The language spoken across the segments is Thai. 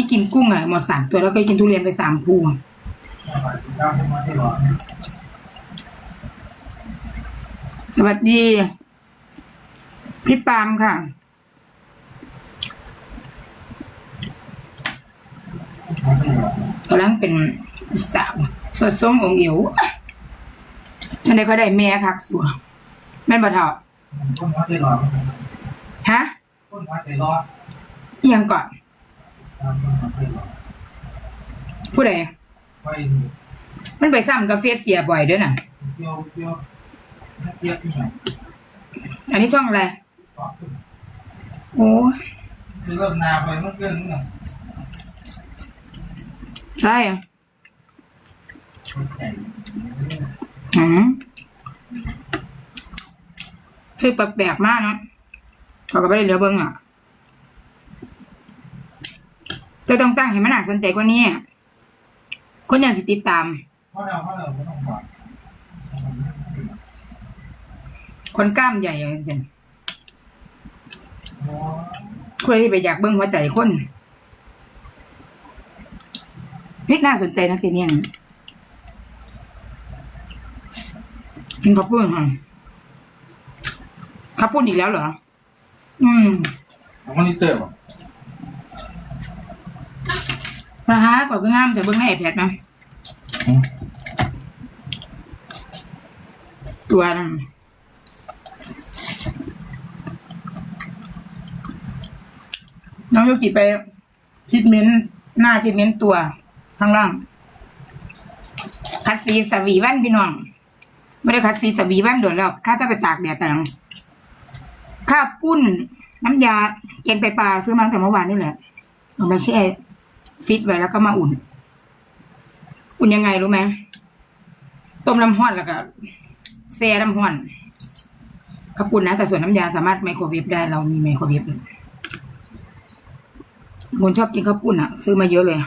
ที่กินกุ้งอะหมดสามตัวแล้วก็กินทุเรียนไปสามภูอะสวัสดี พี่ปาล์มค่ะ กำลังเป็นสาวสดส้มองอิ๋วฉันได้ก็ได้แม่คักสัวแม่นบ่เท่าต้นวัดได้หรอฮะต้นวัดได้รอดเอียงก่อน ผู้ใดมันไปซ้ำกับเฟสเสียบ่อยด้วยน่ะ อันนี้ช่องอะไร โอ้คือเริ่มนาไปเมื่อเกินนี่ใช่ใหญ่หืมชื่อแปลกๆมากนะเขาก็ไม่ได้เหลือเบิ้งอะ จะต้องตั้งให้มันน่าสนใจกว่านี้ คนยังสิติดตาม คนกล้ามใหญ่อย่างเช่นคนที่ไปอยากเบิ้งหัวใจคนนี่น่าสนใจนะซีเนี่ยกินข้าวปุ้นค่ะข้าวปุ้นอีกแล้วเหรอ อืมมันนี่เติมอะ มาฮะก่อนก็งามแต่เบิ้งในไอแพดนะตัวนั้นน้องยูกิไปทิดเม้นหน้าทิดเม้นตัว ข้างล่างคัดสีสวีว่นพี่น้องไม่ได้คัดสีสวีว่นโดดแล้วข้าจะไปตากแดดแต่งข้าปุ้นน้ำยาแกงไตปลาซื้อมาตั้งแต่เมื่อวานนี่แหละเอามาแช่ ฟิตไว้แล้วก็มาอุ่น อุ่นยังไงรู้ไหมต้มน้ำห้อนแล้วก็แช่น้ำห้อนข้าวปุ้นนะ แต่ส่วนน้ำยาสามารถไมโครเวฟได้เรามีไมโครเวฟอยู่คนชอบกินข้าวปุ้นอะซื้อมาเยอะเลย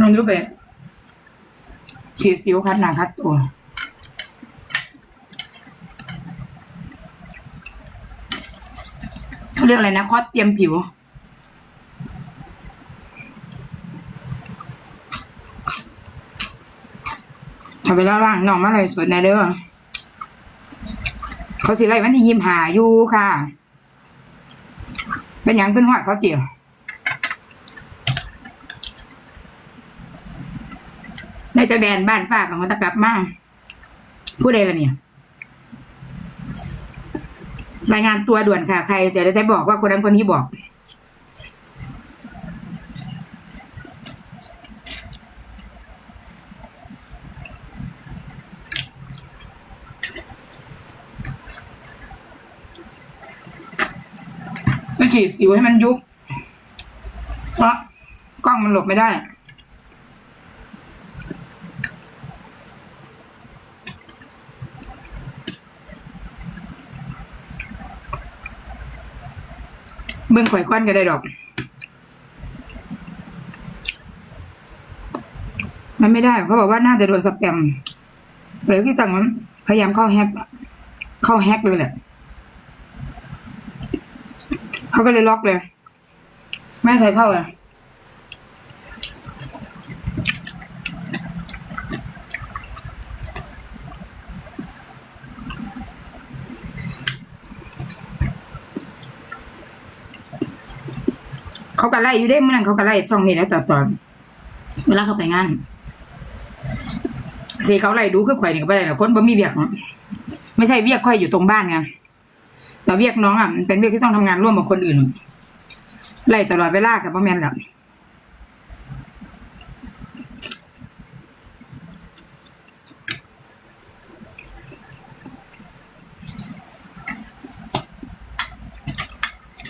น้องรู้ไปฉีดสิวคัดหนาคัดตัว เขาเรียกอะไรนะคอสเตรียมผิวทำไปแล้วล่างน้องมาเลยสวยนะเด้อเขาสิไล่วันที่ยิมหาอยู่ค่ะ เป็นยังขึ้นหอดเขาเจียวได้เจ้าแดนบ้านฝากของเขาตะกลับมาผู้ใดล่ะเนี่ย รายงานตัวด่วนค่ะ ใครเดี๋ยวจะได้บอกว่าคนนั้นคนนี้บอกฉีดสิวให้มันยุบ เพราะกล้องมันหลบไม่ได้ เบิ่งข่อยควันก็ได้ดอก มันไม่ได้เขาบอกว่าน่าจะโดนสแปมเลยที่ต่างมันพยายามเข้าแฮก เข้าแฮกเลยแหละเขาก็เลยล็อกเลย ไม่ใส่เข้าอะ เขาก็ไล่อยู่ได้เมื่อนั้นเขาก็ไล่ช่องนี้แล้วต่อต่อเวลาเขาไปงานสีเขาไล่ดูคือข่อยนี่ก็ไปได้หรอคนบ่มีเวียกเนาะไม่ใช่เวียกข่อยอยู่ตรงบ้านไงแต่เวียกน้องอะมันเป็นเวียกที่ต้องทำงานร่วมกับคนอื่นไล่ตลอดเวลากับพ่อแม่นหรอก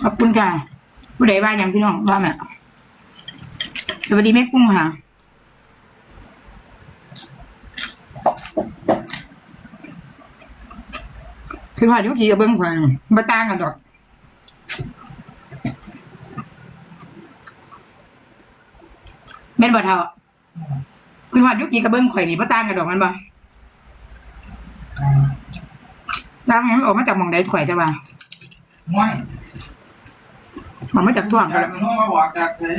ขอบคุณค่ะ ผู้ใดว่ายังพี่น้องว่าแม่สวัสดีแม่กุ้งค่ะคือว่ายวกี่กับเบิ้งฟังมาต่างกันดอกแม่นบ่เท่าคือว่ายวกี่กับเบิ้งข่อยนี่มาต่างกันดอกมันบ่ต่างงั้นออกมาจากมองใดข่อยจะว่าไม่ มันไม่จากท่วงจากันกน้องมาบอกจากเซน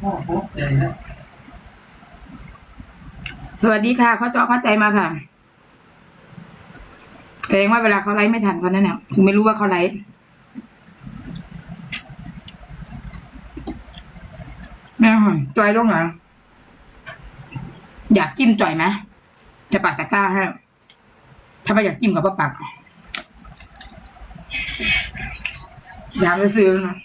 โอ้โหใหญ่แล้วสวัสดีค่ะเขาจอเข้าใจมาค่ะแสดงว่าเวลาเขาไลฟ์ไม่ทันเขานั่นเนี่ยถึงไม่รู้ว่าเขาไลฟ์แม่หอยจอยลงเหรออยากจิ้มจ่อยไหมจะปักตะกร้าให้ถ้าไม่อยากจิ้มกับป้าปัก อยากไปซื้อนะ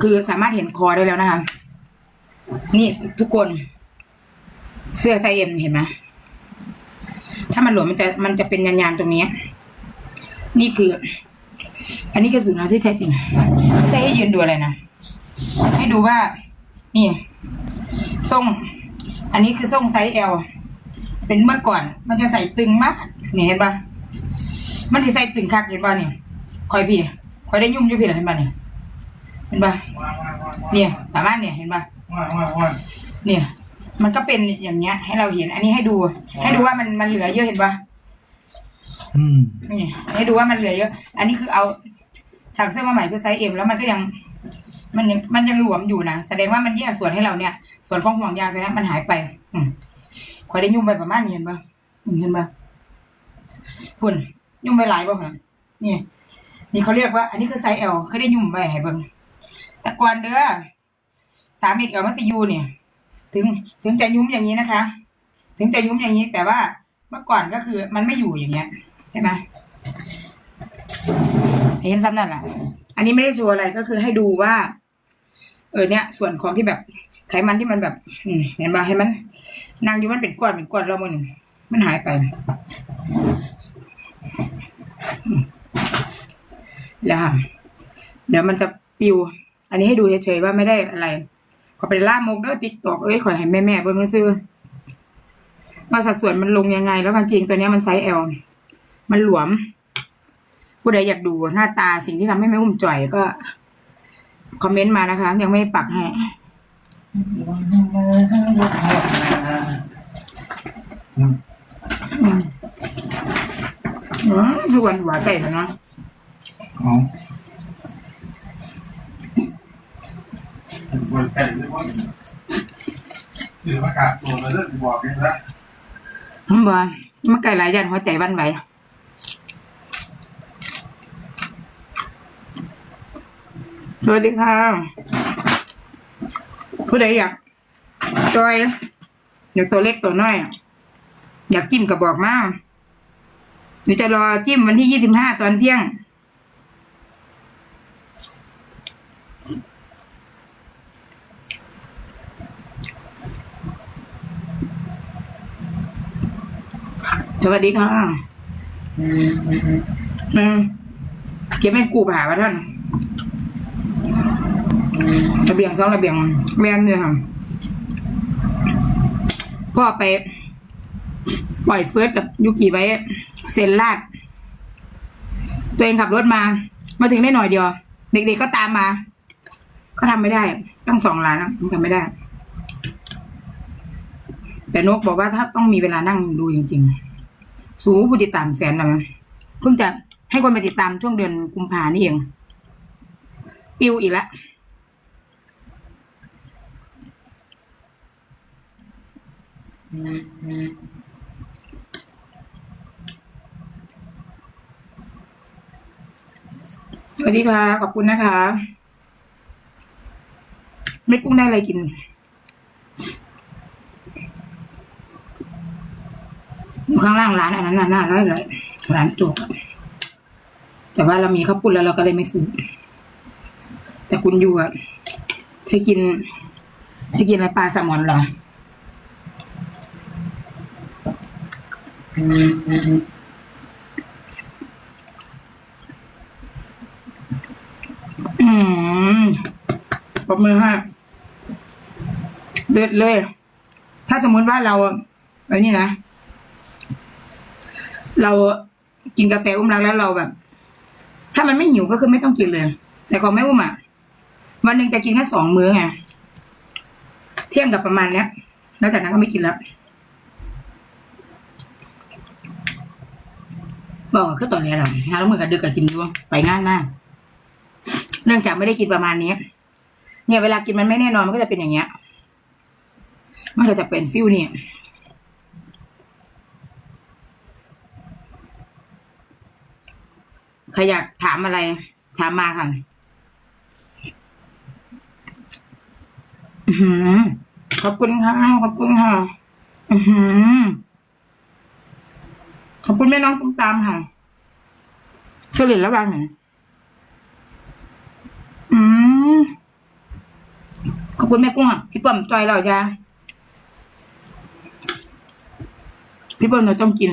คือสามารถเห็นคอได้แล้วนะคะ นี่ทุกคน เสื้อไซส์เอ็มเห็นไหมถ้ามันหลวมมันจะมันจะเป็นยานๆตรงนี้ นี่คือ อันนี้คือสูตรน้ำที่แท้จริงไม่ใช่ให้ยืนดูอะไรนะ ให้ดูว่า นี่ทรง อันนี้คือทรงไซส์ L เป็นเมื่อก่อน มันจะใส่ตึงมากนี่เห็นปะมันจะใส่ตึงคักเห็นปะนี่คอยพี่คอยได้ยุ่มอยู่พี่เหรอเห็นปะนี่เห็นปะว่าว่าว่าว่าเนี่ยประมาณเนี่ยเห็นปะว่าว่าว่าเนี่ย มันก็เป็นอย่างเงี้ย ให้เราเห็น อันนี้ให้ดู ให้ดูว่ามันมันเหลือเยอะเห็นปะอืมนี่ให้ดูว่ามันเหลือเยอะ อันนี้คือเอาสั่งเสื้อมาใหม่คือไซส์เอ็มแล้วมันก็ยัง มันยังมันยังหลวมอยู่นะแสดงว่ามันแยกส่วนให้เราเนี่ย ส่วนของห่วงยางไปนะมันหายไป อื มขอได้ยุ่งไปประมาณนี้เห็นปะอืมเห็นปะคุณยุ่งไปหลายป่ะคะนี่ นี่เขาเรียกว่า อันนี้คือไซส์เอลเขาได้ยุ่งไปให้เบิ่งแต่ก่อนเด้อสามเอกเอลมัสยูเนี่ย ถึงถึงจะยุ้มอย่างนี้นะคะ ถึงจะยุ้มอย่างนี้ แต่ว่าเมื่อก่อนก็คือมันไม่อยู่อย่างเงี้ยใช่ไหมเห็นซ้ำนั่นแหละอันนี้ไม่ได้โชว์อะไรก็คือให้ดูว่า เออเนี่ย ส่วนของที่แบบ ไขมันที่มันแบบเห็นป่ะเห็นมันนางอยู่มันเป็นก้อนเป็นก้อนแล้วมันมันหายไป แล้วค่ะเดี๋ยวมันจะปิว อันนี้ให้ดูเฉยๆว่าไม่ได้อะไรขอไปล่ามกเด้อติ๊กตอกเอ้ยขอให้แม่แม่ๆเบิ่งซื้อว่าสัดส่วนมันลงยังไง แล้วกางเกงตัวนี้มันไซส์ L มันหลวม ผู้ใดอยากดูหน้าตาสิ่งที่ทำให้แม่อุ้มจ่อยก็ คอมเมนต์มานะคะ ยังไม่ปักให้ อืมอืมคือวันหัวไก่เนาะอ๋อเปิดไก่ด้วยว่าสื่อประกาศตัวมาเรื่องบอกกันแล้วมันบ่มันไก่หลายยันหัวใจวันไหวสวัสดีค่ะ ผู้ใดอยากจอย อยากตัวเล็กตัวน้อย อยากจิ้มกระบอกมาเดี๋ยวจะรอจิ้มวันที่ยี่สิบห้าตอนเที่ยง สวัสดีค่ะอืมเก็บแม่นกูผ่าวะท่าน ระเบียงสองระเบียงแมนเนี่ยค่ะพ่อไปปล่อยเฟิร์สกับยูกิไว้ เซนลาด ตัวเองขับรถมา มาถึงได้หน่อยเดียว เด็กๆก็ตามมา ก็ทำไม่ได้ ตั้งสองล้านนะทำไม่ได้ แต่นกบอกว่าถ้าต้องมีเวลานั่งดูจริง ๆ สูผู้ติดตามแสนแล้วมั้ยเพิ่งจะให้คนไปติดตามช่วงเดือนกุมภานี่เอง ปิวอีกแล้ว สวัสดีค่ะ ขอบคุณนะคะไม่กุ้งได้อะไรกิน อยู่ข้างล่างร้านอันนั้นน่ะน่าร้อยเลยร้านจุกแต่ว่าเรามีข้าวปุ้นแล้วเราก็เลยไม่ซื้อ แต่คุณอยู่อะเธอกินเธอกินอะไรปลาแซลมอนเหรอ อืมปรบมือให้เลือดเลย ถ้าสมมุติว่าเราไอ้นี่นะ เรากินกาแฟอุ้มรักแล้วเราแบบ ถ้ามันไม่หิวก็คือไม่ต้องกินเลย แต่ของแม่อุ้มอะ วันหนึ่งจะกินแค่สองมื้อไง เที่ยงกับประมาณเนี้ย แล้วจากนั้นก็ไม่กินแล้ว บอกก็ต่อแล้วหรอหาแล้วเมือกับดึกกับกินด้วยไปงานมาก เนื่องจากไม่ได้กินประมาณนี้ เนี่ยเวลากินมันไม่แน่นอนมันก็จะเป็นอย่างเงี้ย มันก็จะเป็นฟิวเนี่ยใครอยากถามอะไร ถามมาค่ะอือหือขอบคุณค่ะ ขอบคุณค่ะ อือหือ ขอบคุณแม่น้องตุ้มตามค่ะเฉลี่ยแล้วบางหน่อยอืมขอบคุณแม่กุ้งอะพี่ป้อมจอยเราจ้าพี่ป้อมเราต้องกิน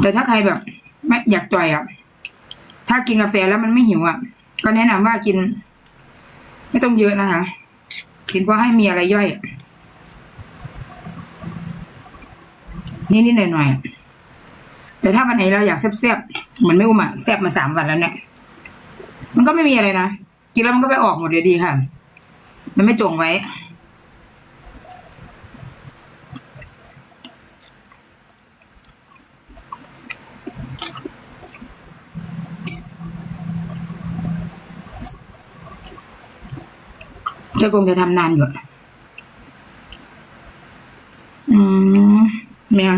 แต่ถ้าใครแบบ ไม่อยากจ่อยอะ ถ้ากินกาแฟแล้วมันไม่หิวอะ ก็แนะนำว่ากิน ไม่ต้องเยอะนะคะกินเพราะให้มีอะไรย่อย นิดนิดหน่อยหน่อยแต่ถ้าวันไหนเราอยากแซ่บๆเหมือนไม่อุ้มอะแซ่บมาสามวันแล้วเนี่ย มันก็ไม่มีอะไรนะ กินแล้วมันก็ไปออกหมดเดียดีค่ะ มันไม่จงไว้ คงจะทำนานอยู่อะอืมแมว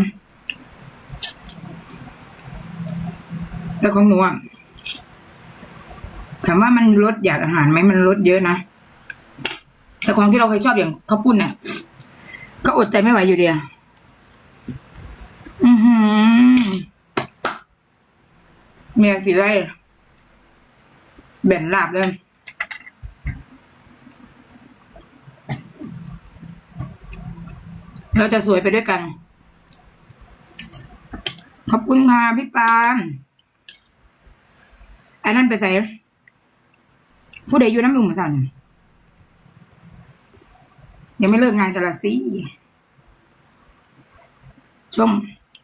แต่ของหนูอะถามว่ามันลดอยากอาหารไหมมันลดเยอะนะ แต่ของที่เราเคยชอบอย่างข้าวปุ้นเนี่ยก็อดใจไม่ไหวอยู่เดียวอือหือเมียสีไรแบ่นลาบเลย เราจะสวยไปด้วยกัน ขอบคุณค่ะพี่ปานอันนั้นไปใส่ผู้ใดอยู่น้ำอุ่มมาสั่นยังไม่เลิกงานกันละสิช่วง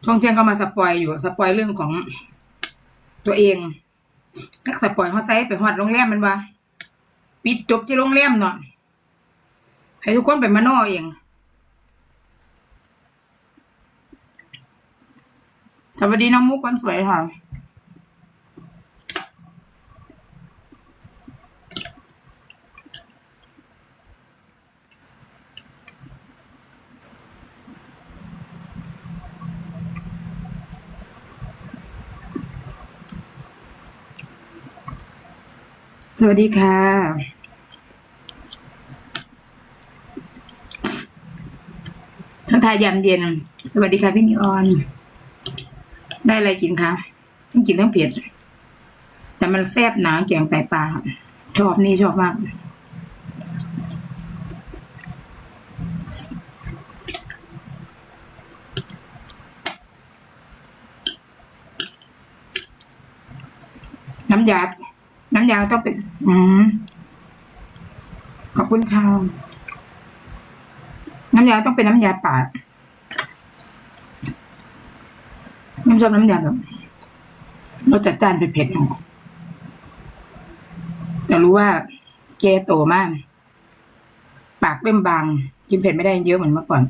ช่วงเที่ยงก็มาสปอยอยู่ สปอยเรื่องของตัวเองนักสปอยฮอตไซต์ไปฮอดโรงแรมมันวะปิดจบที่โรงแรมเนาะให้ทุกคนไปมาโน่เอง สวัสดีน้องมุกคนสวยค่ะ สวัสดีค่ะทักทายยามเย็น สวัสดีค่ะพี่นิออน ได้อะไรกินคะต้องกินทั้งเผ็ดแต่มันแซ่บหนาแกงไตปลาชอบนี่ชอบมากน้ำยา น้ำยาต้องเป็น อืมขอบคุณค่ะน้ำยาต้องเป็นน้ำยาป่า น้ำ ชอบน้ำยาแบบรสจัดจ้านเผ็ดๆหน่อยแต่รู้ว่าแกโตมาก ปากเริ่มบาง กินเผ็ดไม่ได้เยอะเหมือนเมื่อก่อน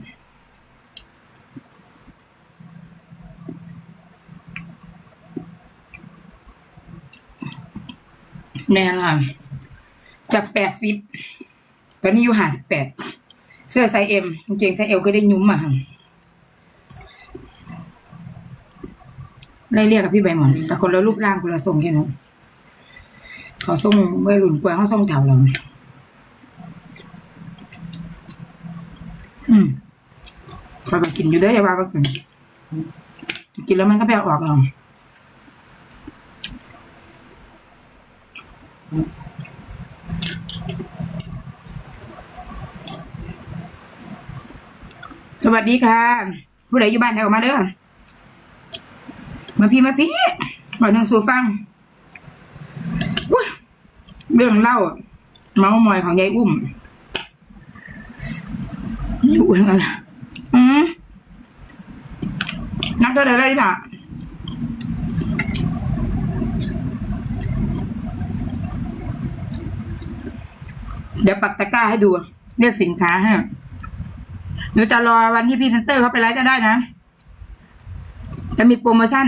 แม่ค่ะจากแปดสิบตอนนี้อยู่ห้าสิบแปด เสื้อไซส์เอ็มกางเกงไซส์เอลก็ได้ยุ้มอะค่ะ ไล่เรียกกับพี่ใบหมอนแต่คนละรูปร่างคนละทรงแค่นั้นเขาทรงเมื่อรุ่นกว่าเขาทรงเถาเราอืมเขาก็กินอยู่เด้ยาว่าไปกินกินแล้วมันก็ไปเออกเอาสวัสดีค่ะ ผู้ใดอยู่บ้านเดียวออกมาเด้อ มาพี่มาพี่บอกหนึ่งสู่ฟังอุ๊ยเรื่องเล่า เมาส์มอยของยายอุ้มอยู่อะไรอืมนับเท่าไหร่ได้ป่ะเดี๋ยวปักตะกร้าให้ดูเรียกสินค้าให้หรือจะรอวันที่พรีเซนเตอร์เขาไปไลฟ์ก็ได้นะ จะมีโปรโมชั่น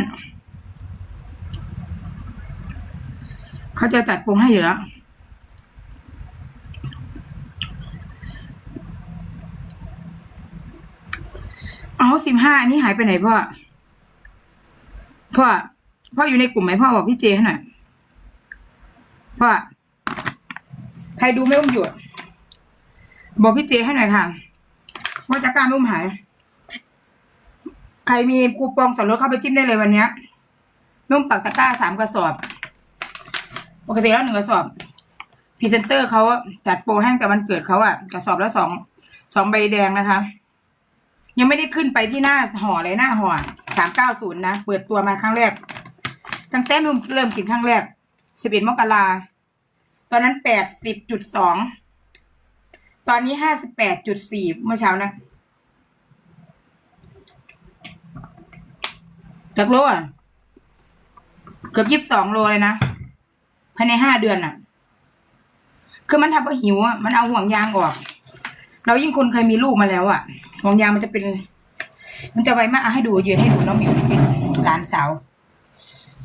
เขาจะจัดโปรให้อยู่แล้ว เอาสิบห้าอันนี้หายไปไหนพ่อ พ่อ พ่ออยู่ในกลุ่มไหมพ่อบอกพี่เจให้หน่อย พ่อ ใครดูไม่อุ้มอยู่ บอกพี่เจให้หน่อยค่ะ ว่าจะการอุ้มหาย ใครมีคูปองส่วนลดเข้าไปจิ้มได้เลยวันเนี้ยนุ่มปักตะกร้าสามกระสอบ ปกติแล้วหนึ่งกระสอบพรีเซนเตอร์เขาจัดโปรแห้งแต่วันเกิดเขาอะกระสอบละสองสองใบแดงนะคะ ยังไม่ได้ขึ้นไปที่หน้าห่อเลยหน้าห่อสามเก้าศูนย์นะ เปิดตัวมาครั้งแรก ตั้งแต่นุ่มเริ่มกินครั้งแรกสิบเอ็ดมกราตอนนั้นแปดสิบจุดสองตอนนี้ห้าสิบแปดจุดสี่เมื่อเช้านะ จากโลอะ เกือบยี่สิบสองโลเลยนะภายในห้าเดือนอะ คือมันทำให้หิวอะมันเอาห่วงยางออก เรายิ่งคนเคยมีลูกมาแล้วอะ ห่วงยางมันจะเป็น มันจะไวมากอะให้ดูยืนให้ดูน้องหมิวนี่หลานสาว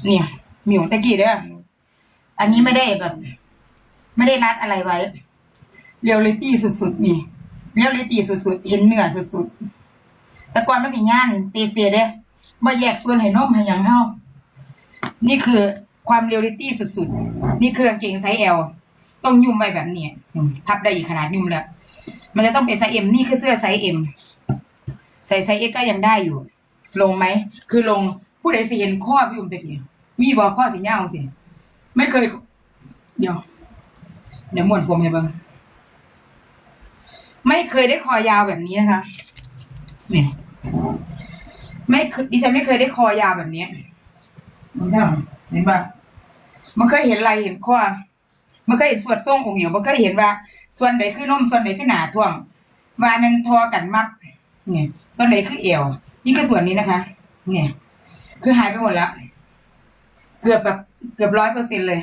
เนี่ยหมิวตะกี้เด้ออันนี้ไม่ได้แบบ ไม่ได้รัดอะไรไว้เรียลลิตี้สุดๆนี่เรียลลิตี้สุดๆเห็นเหนือสุดๆแต่ก่อนมันสิย่านตีเสียเด้ บ่แยกส่วนให้นมให้หยังเฮานี่คือความเรียลลิตี้สุดๆ นี่คือกางเกงไซส์ L ต้องยุ่มไว้แบบนี้อืมพับได้อีกขนาดยุ่มแล้วมันจะต้องเป็นไซส์ M นี่คือเสื้อไซส์ M ใส่ไซส์ X ก็ยังได้อยู่ ลงไหม คือลงผู้ใดสิเห็นข้อพี่อุ้มตะกี้มีบ่ข้อสิยาสิไม่เคย เดี๋ยว เดี๋ยวหมวนผมให้เบิ่งไม่เคยได้คอยาวแบบนี้นะคะเนี่ย ไม่เคยดิฉันไม่เคยได้คอยาวแบบนี้มันทำเห็นปะมันเคยเห็นไหลเห็นข้อมันเคยเห็นส่วนทรงองค์เหนียวมันเคยเห็นว่า ส่วนไหนคือนมส่วนไหนคือหนาท่วงว่ามันทอกันมัดเนี่ยส่วนไหนคือเอวนี่คือส่วนนี้นะคะ เนี่ย คือหายไปหมดแล้วเกือบแบบเกือบร้อยเปอร์เซ็นเลย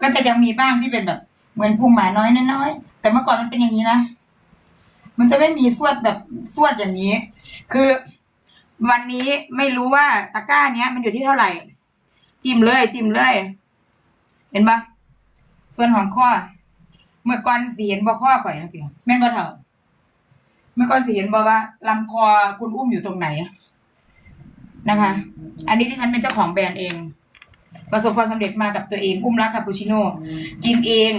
ก็จะยังมีบ้างที่เป็นแบบ เหมือนพุงหมาน้อยน้อยแต่เมื่อก่อนมันเป็นอย่างนี้นะมันจะไม่มีสวดแบบสวดอย่างนี้ คือ วันนี้ไม่รู้ว่าตะกร้าเนี้ย มันอยู่ที่เท่าไหร่ จิ้มเลย จิ้มเลย เห็นปะส่วนของข้อ เมื่อก่อนสีเห็นบ่ข้อข่อยจังซี่แม่นบ่เท่าเมื่อก่อนสีเห็นบ่ว่าลำคอคุณอุ้มอยู่ตรงไหนนะคะ อันนี้ที่ฉันเป็นเจ้าของแบรนด์เอง ประสบความสำเร็จมากับตัวเอง อุ้มรักคาปูชิโน่กินเอง